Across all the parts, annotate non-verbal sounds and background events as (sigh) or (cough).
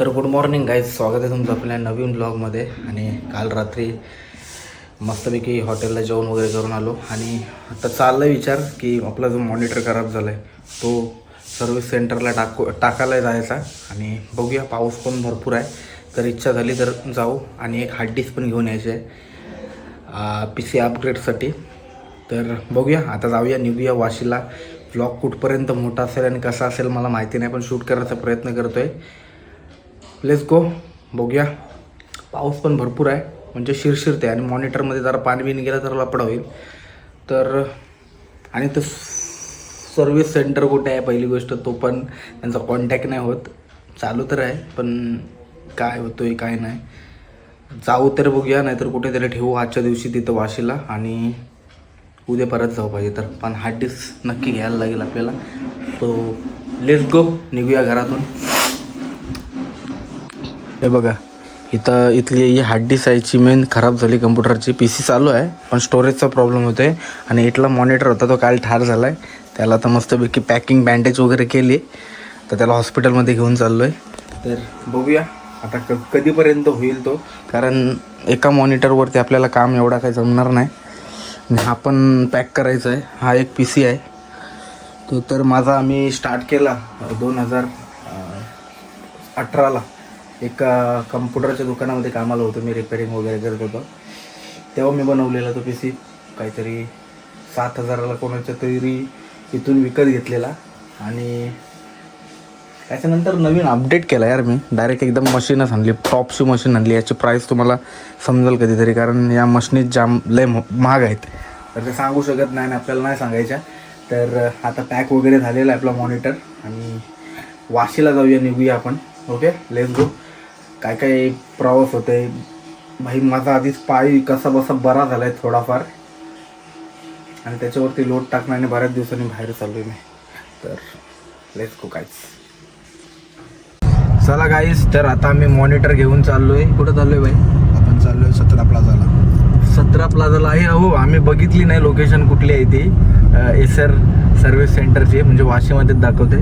तर good morning guys स्वागत आहे तुमचं आपल्या नवीन ब्लॉगमध्ये आणि काल रात्री मस्तपैकी हॉटेलला जेवण वगैरे करून आलो. आणि आता चाललं विचार की आपला जो मॉनिटर खराब झाला आहे तो सर्व्हिस सेंटरला टाकू टाकायला जायचा. आणि बघूया पाऊस पण भरपूर आहे. तर इच्छा झाली तर जाऊ. आणि एक हार्ड डिस्क पण घेऊन यायची आहे पी सी अपग्रेडसाठी तर बघूया आता जाऊया निघूया वाशीला. ब्लॉग कुठपर्यंत मोठा असेल आणि कसा असेल मला माहिती नाही पण शूट करायचा प्रयत्न करतो आहे लेस गो बघूया. पाऊस पण भरपूर आहे. म्हणजे शिरशिरते आणि मॉनिटरमध्ये जरा पाणी बिन गेलं तर लपडा होईल. तर आणि तो सर्व्हिस सेंटर कुठे आहे? पहिली गोष्ट तो पण त्यांचा कॉन्टॅक्ट नाही होत. चालू तर आहे पण काय होतोय काय नाही. जाऊ तर बघूया नाहीतर कुठेतरी ठेवू आजच्या दिवशी तिथं वाशीला आणि उद्या परत जाऊ पाहिजे तर. पण हार्ड डिस्क नक्की घ्यायला लागेल आपल्याला. सो लेट्स गो निघूया घरातून. हे बघा इथं इथली ही हार्ड डिस्क आहे ची मेन खराब झाली कम्प्युटरची पी सी चालू आहे पण स्टोरेजचा प्रॉब्लेम होतो आहे आणि इथला मॉनिटर होता तो काल ठार झाला आहे त्याला तर मस्तपैकी पॅकिंग बँडेज वगैरे केली. तर त्याला हॉस्पिटलमध्ये घेऊन चाललो आहे तर बघूया आता क कधीपर्यंत होईल तो. कारण एका मॉनिटरवरती आपल्याला काम एवढा काही जमणार नाही. हा पण पॅक करायचा आहे. हा एक पी सी आहे. तो तर माझा आम्ही स्टार्ट केला दोन हजार अठराला. एका कम्प्युटरच्या दुकानामध्ये कामाला होतो मी रिपेरिंग वगैरे करत होतो. तेव्हा मी बनवलेला तो पी सी काहीतरी सात हजाराला कोणाच्या तरी इथून विकत घेतलेला. आणि त्याच्यानंतर नवीन अपडेट केला यार मी. डायरेक्ट एकदम मशीनच आणली टॉपची मशीन आणली. याची प्राईस तुम्हाला समजेल कधीतरी कारण या मशीनीत जाम लय म- महाग आहेत. तर ते सांगू शकत नाही आणि आपल्याला नाही सांगायच्या. तर आता पॅक वगैरे झालेला आहे आपला मॉनिटर आणि वाशीला जाऊया निघूया आपण. ओके लेट्स गो काय काय प्रवास होते? भाई माझा आधीच पाय कसा बसा बरा झाला आहे थोडाफार. आणि त्याच्यावरती लोड टाकण्याने बऱ्याच दिवसांनी बाहेर चाललो आहे मी. तर लेट्स गो कायच चला गाईस तर आता आम्ही मॉनिटर घेऊन चाललोय. कुठं चाललोय बाई आपण चाललोय सतरा प्लाझाला सतरा प्लाझाला आहे. हो आम्ही बघितली नाही लोकेशन कुठली आहे ती. एसर सर्व्हिस सेंटरची म्हणजे वाशीमध्येच दाखवते.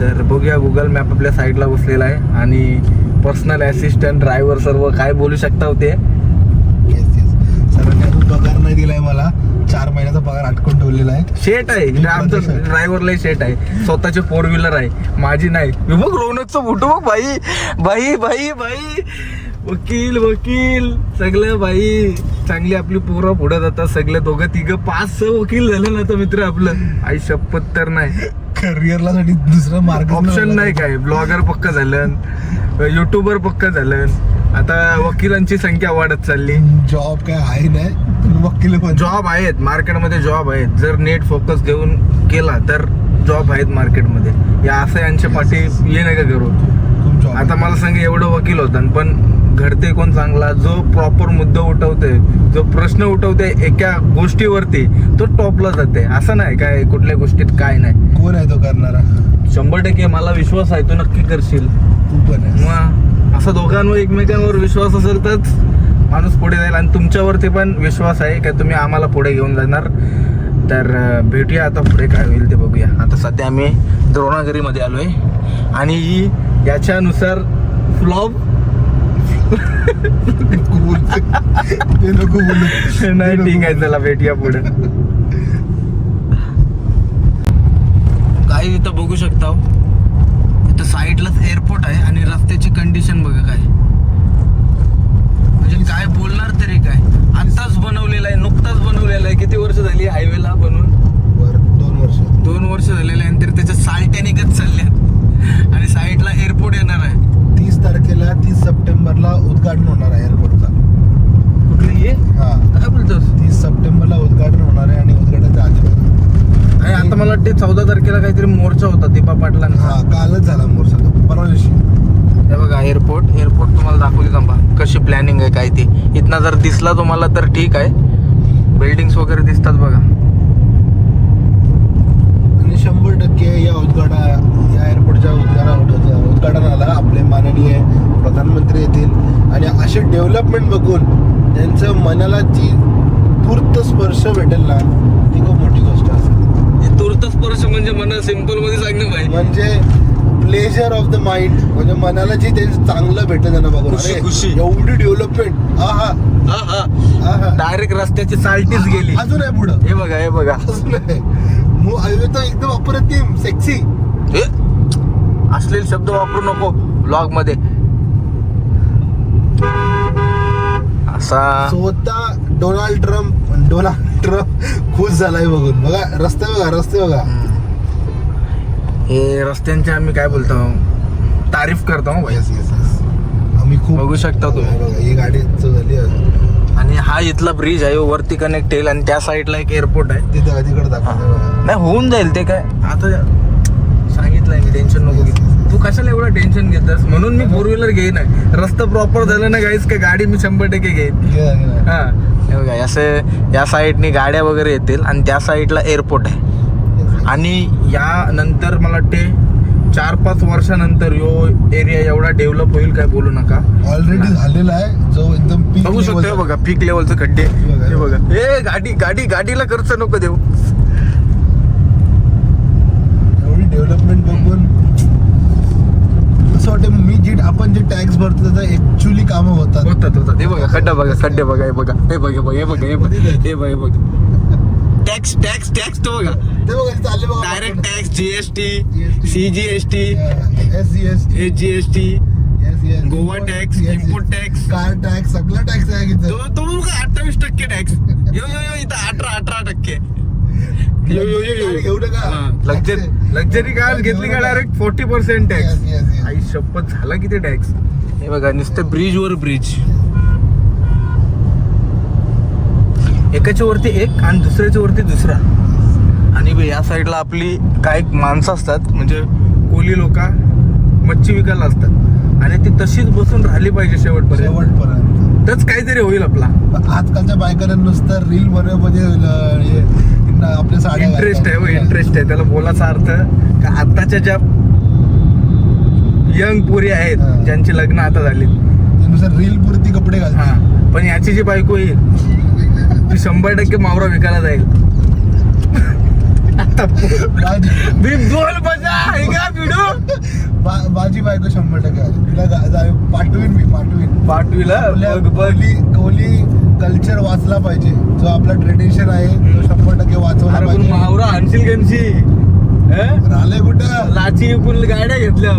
तर बघूया गुगल मॅप आपल्या साईडला बसलेला आहे. आणि पर्सनल असिस्टंट ड्रायव्हर सर्व काय बोलू शकता होते सरांनी अजून पगार नाही दिलाय मला. चार महिन्याचा पगार अटकून ठेवलेला आहे. शेट आहे. मी आमचं. ड्रायव्हरला शेट. आहे. स्वतःचे फोर व्हीलर आहे. माझी नाही. हे बघ रोनकचं फोटो बघ भाई. भाई भाई भाई. वकील वकील. सगळं भाई. चांगली आपली पोरं पुढे जातात सगळे दोघं. तिघं पाच सहा वकील झालं ना तर मित्र आपलं. आई शपथ तर नाही. करिअरला साठी दुसरा मार्ग ऑप्शन नाही काय. ब्लॉगर पक्क झालं. युट्यूबर पक्क झालं. आता वकिलांची संख्या वाढत चालली. जॉब काय आहे नाही वकील जॉब आहेत. मार्केटमध्ये जॉब आहेत. जर नेट फोकस देऊन केला तर जॉब आहेत मार्केटमध्ये या असं यांच्या पाठी ये नाही का करू आता मला सांग एवढं वकील होतं पण घडते कोण चांगला? जो प्रॉपर मुद्दा उठवते जो प्रश्न उठवते एका गोष्टीवरती तो टॉपला जाते असं नाही काय कुठल्या गोष्टीत काय नाही. कोण आहे तो करणारा? शंभर टक्के मला विश्वास आहे तू नक्की करशील. तू पण आहे मग असं दोघांवर एकमेकांवर विश्वास असेल तरच माणूस पुढे जाईल. आणि तुमच्यावरती पण विश्वास आहे का तुम्ही आम्हाला पुढे घेऊन जाणार. तर भेटूया आता पुढे काय होईल ते बघूया. आता सध्या आम्ही द्रोणागिरीमध्ये आलोय. आणि याच्यानुसार फ्लॉप. ते नको बोलू नाही ठीक आहे चला भेटूया पुढे. काय इथं बघू शकता हो. इथं साईडलाच एअरपोर्ट आहे आणि रस्त्याची कंडिशन बघा काय. म्हणजे काय बोलणार तरी काय. आत्ताच बनवलेला आहे नुकताच बनवलेला आहे. किती वर्ष झाली हायवेला बनवून? वर दोन वर्ष. दोन वर्ष झालेले आहे आणि तरी त्याच्या सालट्या निघत चालल्या आणि साईडला एअरपोर्ट येणार आहे तीस तारखेला तीस सप्टेंबरला उद्घाटन होणार आहे एअरपोर्टचा कुठलं? हा. काय बोलतोस? तीस सप्टेंबरला उद्घाटन होणार आहे आणि उद्घाटनाच्या आधी. आणि आता मला वाटते चौदा तारखेला काहीतरी मोर्चा होता दीपा पाटलांचा. हा कालच झाला मोर्चा परवा दिवशी. हे बघा एअरपोर्ट एअरपोर्ट तुम्हाला दाखवली थांबा. कशी प्लॅनिंग आहे काय ती. इथनं जर दिसला तुम्हाला तर ठीक आहे. बिल्डिंग्स वगैरे दिसतात बघा. आणि शंभर टक्के या उद्घाटा या एअरपोर्टच्या उद्घाटना उद्घाटनाला आपले माननीय प्रधानमंत्री असे डेव्हलपमेंट बघून त्यांचं मनाला जी तूर्त स्पर्श भेटेल ना ती खूप मोठी गोष्ट असेल तूर्त स्पर्श म्हणजे मला सिंपलमध्ये सांगणं पाहिजे म्हणजे प्लेजर ऑफ द माइंड म्हणजे मनाला जे ते चांगलं भेटलं त्यांना बघून. खुशी. एवढी डेव्हलपमेंट हा हा. हा डायरेक्ट रस्त्याची साल्टीच गेली. अजून आहे पुढं. हे बघा हे बघा. अजून आहे. तर एकदम अप्रतिम सेक्सी अश्लील शब्द वापरू नको ब्लॉगमध्ये. असा स्वतः डोनाल्ड ट्रम्प डोनाल्ड ट्रम्प खुश झालाय बघून. बघा रस्ते बघा रस्ते बघा. हे रस्त्यांचे आम्ही काय बोलतो? तारीफ करतो हो भाई येस येस आम्ही खूप बघू शकता तुम्ही. बघा, ही गाडी आहे. आणि हा इथला ब्रिज आहे वरती कनेक्ट येईल आणि त्या साईडला एक एअरपोर्ट आहे. तिथे तिकडे दाखवते. बघा नाही होऊन जाईल ते काय? आता सांगितलंय मी टेन्शन नको घेऊ. तू कशाला एवढं टेन्शन घेतस? म्हणून मी फोर व्हीलर घेईन. रस्ता प्रॉपर झालं ना गाईस का गाडी मी शंभर टक्के घेईन. हा. हे बघा असे या साईडनी गाड्या वगैरे येतील आणि त्या साईडला एअरपोर्ट आहे. आणि या नंतर मला वाटते चार पाच वर्षानंतर यो एरिया एवढा डेव्हलप होईल काय बोलू नका. ऑलरेडी झालेला आहे जो एकदम बघू शकतो बघा पीक लेवलचे खड्डे. बघा. हे बघा. ए गाडी गाडी गाडीला खर्च नको देऊ. एवढी डेव्हलपमेंट मी जे आपण जे टॅक्स भरतो त्याचा ऍक्च्युली कामं होतात. होतात होतात. हे बघा खड्डा बघा खड्डे बघा हे बघा हे बघा बघा हे बघा हे बघा हे बघा हे बघा. टॅक्स टॅक्स टॅक्स तो बघा. ते बघा चालले बघा. Direct tax GST. CGST S C S हे GST S S Goa tax import tax car tax सगळा टॅक्स आहे तो तो अठ्ठावीस टक्के टॅक्स यो यो यो इथं अठरा अठरा टक्के. यो यो यो यो. घेऊ नका लक्झरी लक्झरी कार घेतली का डायरेक्ट फोर्टी पर्सेंट टॅक्स. आई शपथ झाला किती टॅक्स हे बघा नुसतं ब्रिज वर ब्रिज एकाच्या वरती एक आणि दुसऱ्याच्या वरती दुसरा. आणि या साईडला आपली काय माणसं असतात म्हणजे कोली लोक मच्छी विकायला असतात. आणि ती तशीच बसून राहिली पाहिजे शेवटपर्यंत. शेवटपर्यंत. तरच काहीतरी होईल आपला. आजकालच्या बायकांना नुसतं रील बनवण्यामध्ये हे, आपल्या साड्या इंटरेस्ट आहे हो. इंटरेस्ट आहे. त्याला बोलायचा अर्थ का आताच्या ज्या यंग पोरी आहेत हा. ज्यांची लग्न आता झाली ते नुसतं रील पुरती कपडे हा. घालतात पण याची जी बायको येईल ती शंभर टक्के मावरा विकायला जाईल. मी बोल बजा आहे. का माझी बायको शंभर टक्के आली. तिला पाठवीन मी पाठवीन. पाठवीला? कोहली कोहली कल्चर वाचला पाहिजे. जो आपला ट्रेडिशन आहे तो शंभर टक्के वाचवला पाहिजे. मावरा आणशील कशी राहिले कुठं? लाची विकून गाड्या घेतल्या.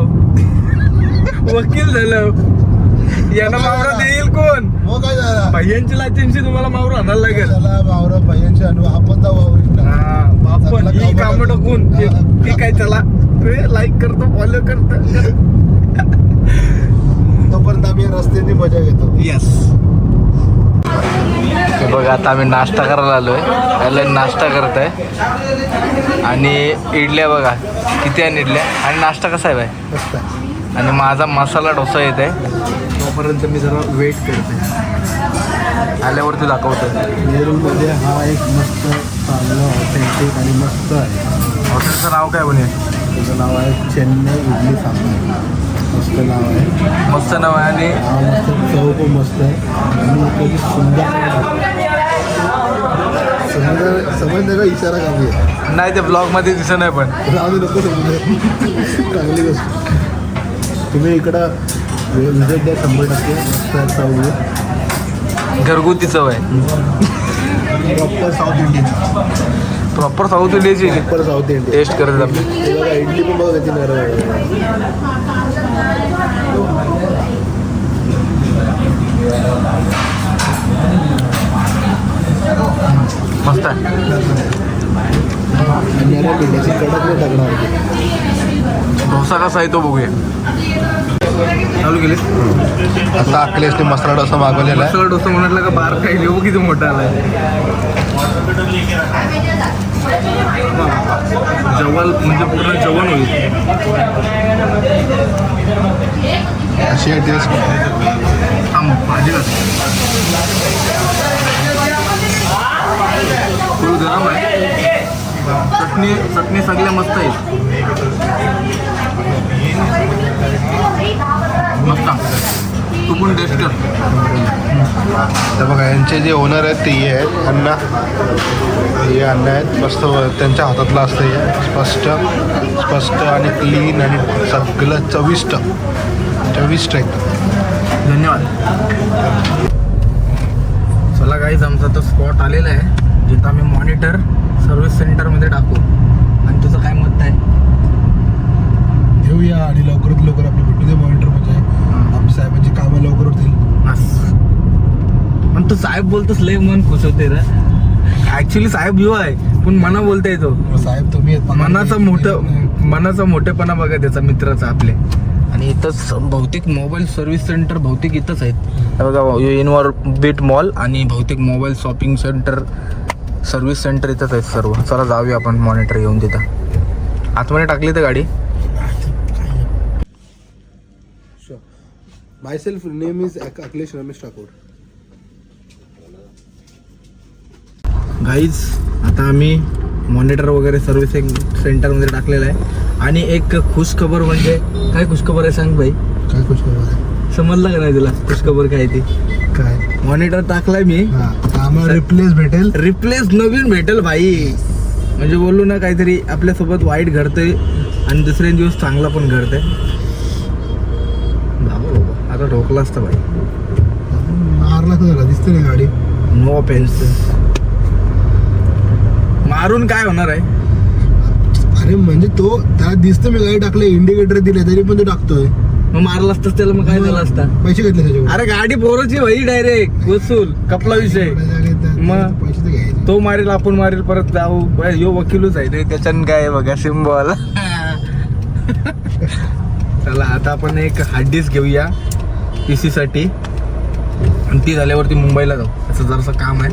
वकील झालं. यांना मावरा देईल कोण? मग काय झाला? भैयांची लाचींशी तुम्हाला मावरा आणायला लागेल. चला भावरा भैयांचे अनुभव आपण जाऊ वावरीत. हा, आपण ही काम. टाकून ते- हा. ते काय चला. लाईक करतो फॉलो करतो. तोपर्यंत आम्ही रस्त्याने मजा घेतो. येस बघा आता आम्ही नाश्ता करायला आलोय. याला नाश्ता करत आहे आणि इडल्या बघा किती आहे इडल्या? आणि नाश्ता कसा आहे बाय आहे. आणि माझा मसाला डोसा येत आहे तोपर्यंत मी जरा वेट करते. आल्यावरती दाखवतो नेरूळमध्ये हा एक मस्त चांगलं ऑथेंटिक आणि मस्त आहे. हॉटेलचं नाव काय म्हणे? त्याचं नाव आहे चेन्नई इडली सांबार. मस्त नाव आहे. मस्त नाव आहे आणि? हा मस्त चव पण मस्त आहे. आणि त्याची सुंदर समज समजलं का? इशारा कमी आहे नाही ते ब्लॉगमध्ये दिसत नाही पण. दे नको समजू चांगली गोष्ट. तुम्ही इकडं विजिट द्या शंभर टक्के घरगुती चव आहे. Proper south Indian proper south इंडियाची प्रॉपर साऊथ इंडियन टेस्ट करत बघा इडली पण बघा किती नरम आहे. मस्त आहे. कडक नाही टाकणार. डोसा कसा आहे तो बघूया. चालू केले आता अखिलेशने मसाला डोसा मागवलेला आहे. मसाला डोसा म्हटलं का बार काही लिहू किती मोठा आलाय जेवण म्हणजे पूर्ण जेवण होईल. अशी आहे भाजी घाल. फुल गरम आहे. चटणी चटणी सगळ्या मस्त आहे मस्त पण टेस्ट तर बघा यांचे जे ओनर आहेत ते हे आहेत. अण्णा. हे अण्णा आहेत. मस्त त्यांच्या हातातलं असतं हे. स्पष्ट. स्पष्ट आणि क्लीन आणि सगळं चविष्ट. चविष्ट एकदम धन्यवाद. चला काहीच आमचा तो स्पॉट आलेला आहे जिथं आम्ही मॉनिटर सर्व्हिस सेंटरमध्ये टाकू. आणि तुझं काय मत आहे? घेऊया आणि लवकरात लवकर आपलं भेटू दे मॉनिटर म्हणजे. आपल्या साहेबांची कामं लवकर होतील. पण तू साहेब बोलतोस लय मन खुश होते रे. ऍक्च्युली साहेब युवा आहे पण मना बोलता येतो मग साहेब तुम्ही मनाचं. मोठं मनाचा मोठेपणा बघा त्याचा मित्राचा आपले. आणि इथंच बहुतेक मोबाईल सर्व्हिस सेंटर बहुतेक इथंच आहेत. हे बघा इनवर बीट मॉल आणि बहुतेक mobile shopping centre service centre इथंच आहेत सर्व. चला जाऊया आपण मॉनिटर घेऊन तिथं. आतमध्ये टाकली तर गाडी. Myself name is Ak- Akhilesh Ramesh Thakur. Guys आता आम्ही मॉनिटर वगैरे सर्व्हिसिंग सेंटरमध्ये टाकलेलं आहे. आणि एक खुशखबर म्हणजे काय खुशखबर आहे सांग भाई काय खुश खबर आहे? समजलं का नाही तुला खुशखबर काय ती? काय? मॉनिटर टाकलाय मी. हा आम्हाला रिप्लेस भेटेल. रिप्लेस नवीन भेटेल भाई. म्हणजे बोललो ना काहीतरी आपल्यासोबत वाईट घडतंय आणि दुसरे दिवस चांगला पण घडतंय. आता ठोकला असतं भाई मारला का झाला दिसते ना गाडी. नो ऑफेन्स मारून काय होणार आहे? अरे म्हणजे तो त्याला दिसतं मी गाडी टाकले इंडिकेटर दिले तरी पण तो टाकतोय. मग मारला असतं त्याला मग काय झालं असतं? पैसे घेतले त्याच्यावर. अरे गाडी पोरोची भाई डायरेक्ट वसूल कपला विषय. मग? पैसे तर घ्यायचे. तो मारेल आपण मारेल परत जाऊ. यो वकीलच आहे रे त्याच्यानं काय आहे बघा सिम्बॉल (laughs) चला आता आपण एक हार्ड डिस्क घेऊया. पी साठी. आणि ती झाल्यावरती मुंबईला जाऊ. त्याचं जरासं काम आहे.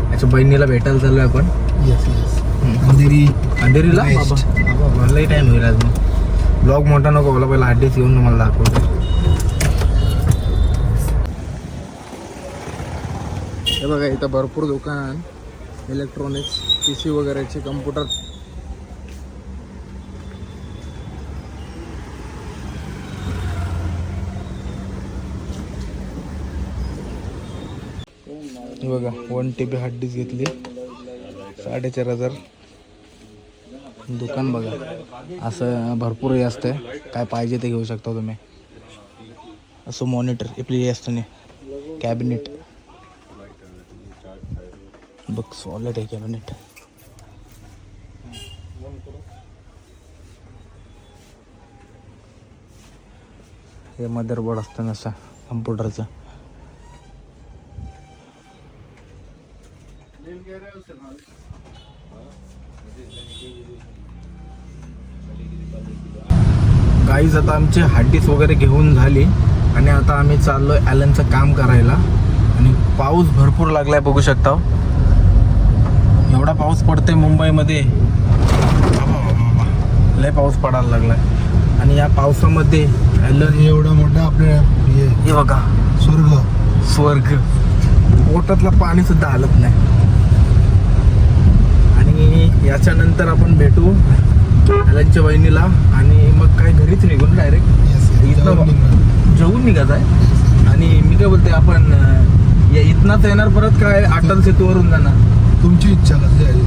त्याच्या बहिणीला भेटायला चाललोय आपण. Yes yes Andheri. अंधेरीला? लई टाइम होईल आज. मग ब्लॉग मोठा नको होला पहिला डिस्क घेऊन तुम्हाला दाखवतो. हे बघा इथं भरपूर दुकान. इलेक्ट्रॉनिक्स पी सी वगैरेचे कम्प्युटर हे बघा one T B hard disk घेतली. साडेचार हजार. दुकान बघा. असं भरपूर हे असतं काय पाहिजे ते घेऊ शकता तुम्ही. असं मॉनिटर आपली हे असतं नाही कॅबिनेट बघ सॉलिड आहे कॅबिनेट हे मदरबोर्ड असतं असं कम्प्युटरचं गाईज आता आमची हार्डीस वगैरे घेऊन झाली आणि आता आम्ही चाललोय ॲलनचं काम करायला. आणि पाऊस भरपूर लागलाय बघू शकता एवढा पाऊस पडतोय मुंबईमध्ये. लय पाऊस पडायला लागलाय. आणि या पावसामध्ये ॲलन एवढा मोठा आपले हे हे बघा. स्वर्ग. स्वर्ग. पोटातलं पाणी सुद्धा हलत नाही. आणि याच्यानंतर आपण भेटू ॲलनच्या बहिणीला आणि मग काय घरीच निघून डायरेक्ट जेवून निघत आहे. आणि मी काय बोलते आपण या इथनाच येणार परत काय अटल सेतूवरून जाणार? तुमची इच्छा कशी आहे?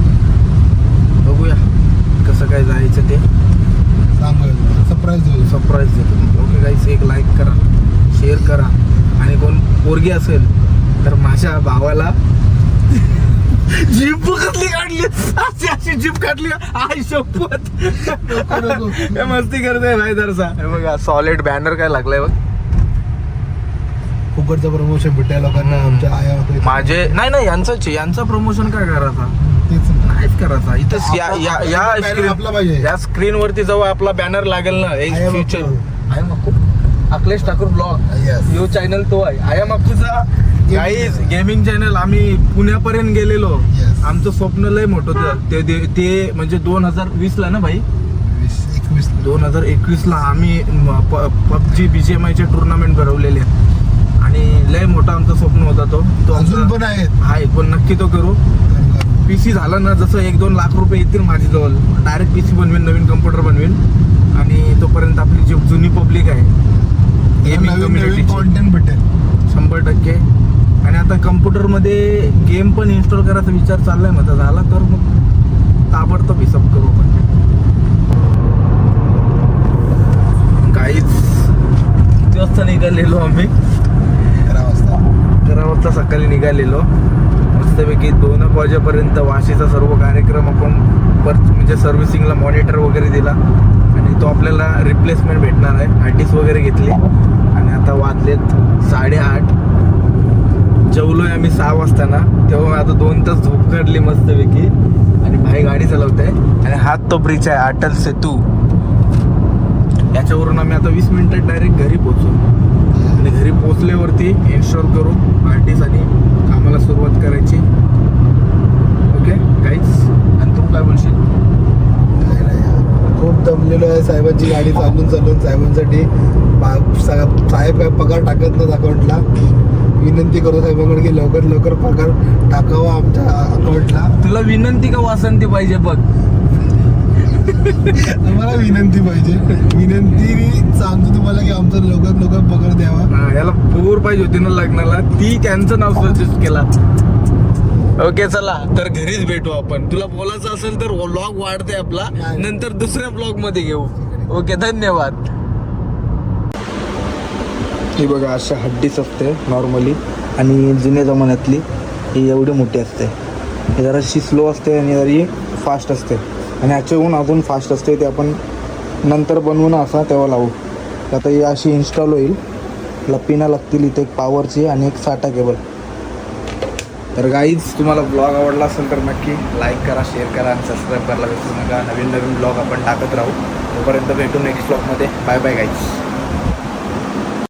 बघूया कसं काय जायचं ते. सांगा सरप्राईज देऊ. सरप्राईज देतो. ओके गाईस एक लाईक करा शेअर करा. आणि कोण पोरगी असेल तर माझ्या भावाला जीप कसली काढली अशी अशी जीप काढली आय शपथ. हे मस्ती करते भाई दरसा हे बघा सॉलिड बॅनर काय लागलाय बघ फुकटचं प्रमोशन भेटाय लोकांना आमच्या आया. माझे नाही नाही यांचंच आहे. यांचं प्रमोशन काय करायचा. नाहीच करायचा इथं या या या आपला banner आपला पाहिजे. स्क्रीन या स्क्रीन वरती जेव्हा आपला बॅनर लागेल ना am future Akku. I am Akku Akhilesh Thakur blog. Yo channel तो आहे. आय एम अक्कूचा गाईज गेमिंग चॅनल आम्ही पुण्यापर्यंत गेलेलो. आमचं स्वप्न लय मोठं होतं. ते ते- ते म्हणजे दोन हजार वीस ला ना भाई? दोन हजार एकवीस ला आम्ही पबजी बीजीएमआयचे टुर्नामेंट भरवलेले आणि लय मोठा आमचं स्वप्न होता तो. तो अजून पण आहेत. आहे पण नक्की तो करू. पी सी झाला ना जसं एक दोन लाख रुपये येतील माझ्याजवळ. डायरेक्ट पी सी बनवेन नवीन कम्प्युटर बनवेन. आणि तोपर्यंत आपली जी जुनी पब्लिक आहे गेमिंग ची. कॉन्टेंट भेटेल. शंभर टक्के. आणि आता कम्प्युटरमध्ये गेम पण इन्स्टॉल करायचा विचार चाललाय माझा. झाला तर मग ताबडतोब हिसाब करू आपण. काहीच किती वाजता निघालेलो आम्ही. अकरा वाजता. अकरा वाजता सकाळी निघालेलो. मस्तपैकी दोन एक वाजेपर्यंत वाशीचा सर्व कार्यक्रम आपण पर म्हणजे सर्व्हिसिंगला मॉनिटर वगैरे दिला. तो आपल्याला रिप्लेसमेंट भेटणार आहे. आर्टिस्ट वगैरे घेतली. आणि आता वाजलेत साडेआठ. आहे आम्ही सहा वाजताना. तेव्हा आता दोन तास झोप काढली मस्तपैकी. आणि भाई गाडी चालवत आहे आणि हात तो ब्रिज आहे अटल सेतू. याच्यावरून आम्ही आता वीस मिनिटात डायरेक्ट घरी पोचू आणि घरी पोचल्यावरती इन्स्टॉल करू आर्टिस्ट आणि कामाला सुरुवात करायची. ओके काहीच आणि तू काय बोलशील? खूप दमलेलो आहे. साहेबांची गाडी चालून चालून साहेबांसाठी बा- सा- साहेब काय पगार टाकत नाही अकाउंटला विनंती करू साहेबांकडे की लवकर लवकर पगार टाकावा आमच्या अकाउंटला तुला विनंती का वासंती पाहिजे बघ? आम्हाला विनंती पाहिजे. विनंती सांगतो तुम्हाला की आमचा लवकर लवकर पगार द्यावा. याला पूर पाहिजे होती ना लग्नाला. ती त्यांचं नाव सजेस्ट केला. ओके चला. तर घरीच भेटू आपण. तुला बोलायचं असेल तर व्लॉग वाढते आपला. नंतर दुसऱ्या ब्लॉगमध्ये घेऊ. ओके धन्यवाद. ही बघा अशा हड्डीच असते नॉर्मली आणि जुन्या जमान्यातली ही एवढी मोठी असते. ही जराशी स्लो असते आणि जरी फास्ट असते. आणि ह्याच्याहून अजून फास्ट असते ते आपण नंतर बनवून असा तेव्हा लावू. आता ही अशी इन्स्टॉल होईल. याला पिना लागतील इथे एक पॉवरची आणि एक साटा केबल तर गाईज तुम्हाला ब्लॉग आवडला असेल तर नक्की लाईक करा शेअर करा आणि सबस्क्राईब करायला विसरू नका. नवीन नवीन ब्लॉग आपण टाकत राहू. तोपर्यंत भेटू नेक्स्ट ब्लॉगमध्ये बाय बाय गाईज